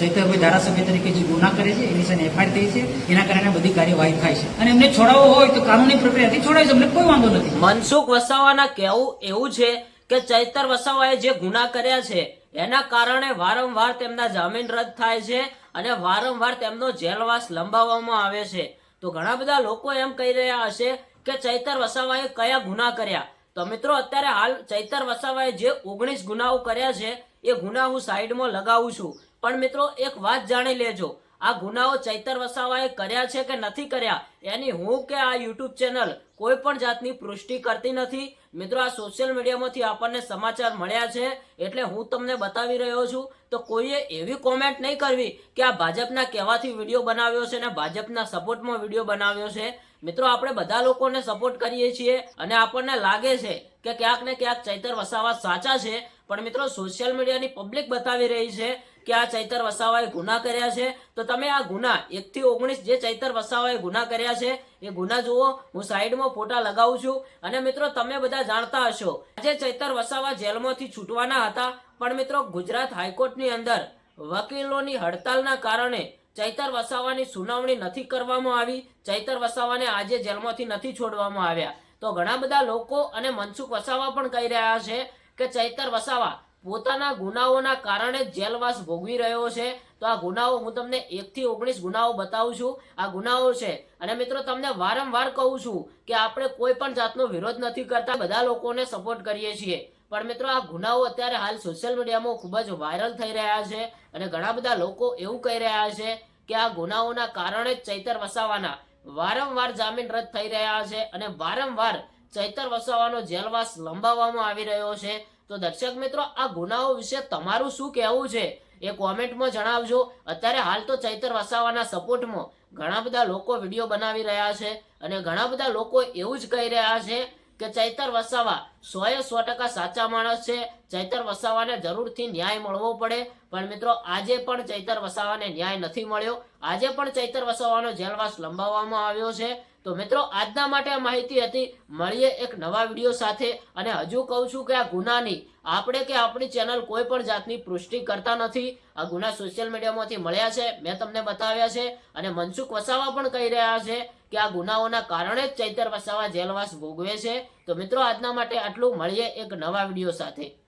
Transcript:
ચૈતરભાઈ ધારાસભ્ય તરીકે જે ગુના કરે છે, એની સામે એફઆઈઆર થઈ છે, એના કારણે બધી કાર્યવાહી થાય છે. અને એમને છોડાવવો હોય તો કાનૂની પ્રક્રિયાથી છોડાય છે, અમને કોઈ વાંધો નથી. મનસુખ વસાવાના કહેવું એવું છે કે ચૈતર વસાવાએ જે ગુના કર્યા છે, એના કારણે વારંવાર તેમના જામીન રદ થાય છે અને વારંવાર તેમનો જેલવાસ લંબાવવામાં આવે છે. તો ઘણા બધા લોકો એમ કહી રહ્યા હશે કે ચૈતર વસાવાએ કયા ગુના કર્યા? તો મિત્રો, અત્યારે હાલ ચૈતર વસાવાએ જે ઓગણીસ ગુનાઓ કર્યા છે, એ ગુના હું સાઈડમાં લગાવું છું. પણ મિત્રો, એક વાત જાણી લેજો. આ ગુનાઓ ચૈતર વસાવાએ કર્યા છે કે નથી કર્યા? એની હું કે આ યુટ્યુબ ચેનલ કોઈ પણ જાતની પુષ્ટિ કરતી નથી? મિત્રો, આ સોશિયલ મીડિયામાંથી આપણને સમાચાર મળ્યા છે, એટલે હું તમને બતાવી રહ્યો છું. તો કોઈએ એવી કોમેન્ટ નહીં કરવી કે આ ભાજપના કહેવાથી વીડિયો બનાવ્યો છે અને ભાજપના સપોર્ટમાં વીડિયો બનાવ્યો છે. મિત્રો, આપણે બધા લોકોને સપોર્ટ કરીએ છીએ અને આપણને લાગે છે કે ક્યાંક ને ક્યાંક ચૈતર વસાવા સાચા છે. પણ મિત્રો સોશિયલ મીડિયાની પબ્લિક બતાવી રહી છે કે આ ચૈતર વસાવાએ ગુના કર્યા છે. તો તમે આ ગુના એકથી ઓગણીસ જે ચૈતર વસાવાએ ગુના કર્યા છે, એ ગુના જુઓ. હું સાઈડમાં ફોટા લગાવું છું. અને મિત્રો, તમે બધા જાણતા હશો, આજે ચૈતર વસાવા જેલમાંથી છૂટવાના હતા. પણ મિત્રો, ગુજરાત હાઈકોર્ટની અંદર વકીલોની હડતાલના કારણે ચૈતર વસાવાની સુનાવણી નથી કરવામાં આવી. ચૈતર વસાવાને આજે જેલમાંથી નથી છોડવામાં આવ્યા. તો ઘણા બધા લોકો અને મનસુખ વસાવા પણ કહી રહ્યા છે કે ચૈતર વસાવા. પોતાના ગુનાઓના કારણે જેલવાસ ભોગવી રહ્યો છે. તો આ ગુનાઓ હું તમને એકથી ઓગણીસ ગુનાઓ બતાવું છું. આ ગુનાઓ છે. અને મિત્રો તમને વારંવાર કહું છું કે આપણે કોઈ પણ જાતનો વિરોધ નથી કરતા. બધા લોકોને સપોર્ટ કરીએ છીએ. પણ મિત્રો આ ગુનાઓ અત્યારે હાલ સોશિયલ મીડિયામાં ખૂબ જ વાયરલ થઈ રહ્યા છે. અને ઘણા બધા લોકો એવું કહી રહ્યા છે કે આ ગુનાઓના કારણે જ ચૈતર વસાવાના વારંવાર જામીન રદ થઈ રહ્યા છે. અને વારંવાર ચૈતર વસાવાનો જેલવાસ લંબાવવામાં આવી રહ્યો છે. તો દર્શક મિત્રો, આ ગુનાઓ વિશે તમારું શું કહેવું છે? એ કોમેન્ટમાં જણાવજો. અત્યારે હાલ તો ચૈતર વસાવાના સપોર્ટમાં ઘણા બધા લોકો વીડિયો બનાવી રહ્યા છે અને ઘણા બધા લોકો એવું જ કહી રહ્યા છે કે ચૈતર વસાવા સોએ સો ટકા સાચા માણસ છે. ચૈતર વસાવાને જરૂરથી ન્યાય મળવો પડે. પણ મિત્રો, આજે પણ ચૈતર વસાવાને ન્યાય નથી મળ્યો. આજે પણ ચૈતર વસાવાનો જેલવાસ લંબાવવામાં આવ્યો છે. તો મિત્રો, આજના માટે આ માહિતી હતી. મળીએ એક નવા વીડિયો સાથે. અને હજુ કહું છું કે આ ગુનાની આપણે કે આપણી ચેનલ કોઈ પણ જાતની પુષ્ટિ કરતા નથી. આ ગુના સોશિયલ મીડિયામાંથી મળ્યા છે. મેં તમને બતાવ્યા છે. અને મનસુખ વસાવા પણ કહી રહ્યા છે કે આ ગુનાઓના કારણે જ ચૈતર વસાવા જેલવાસ ભોગવે છે. તો મિત્રો, આજના માટે આટલું. મળીએ એક નવા વીડિયો સાથે.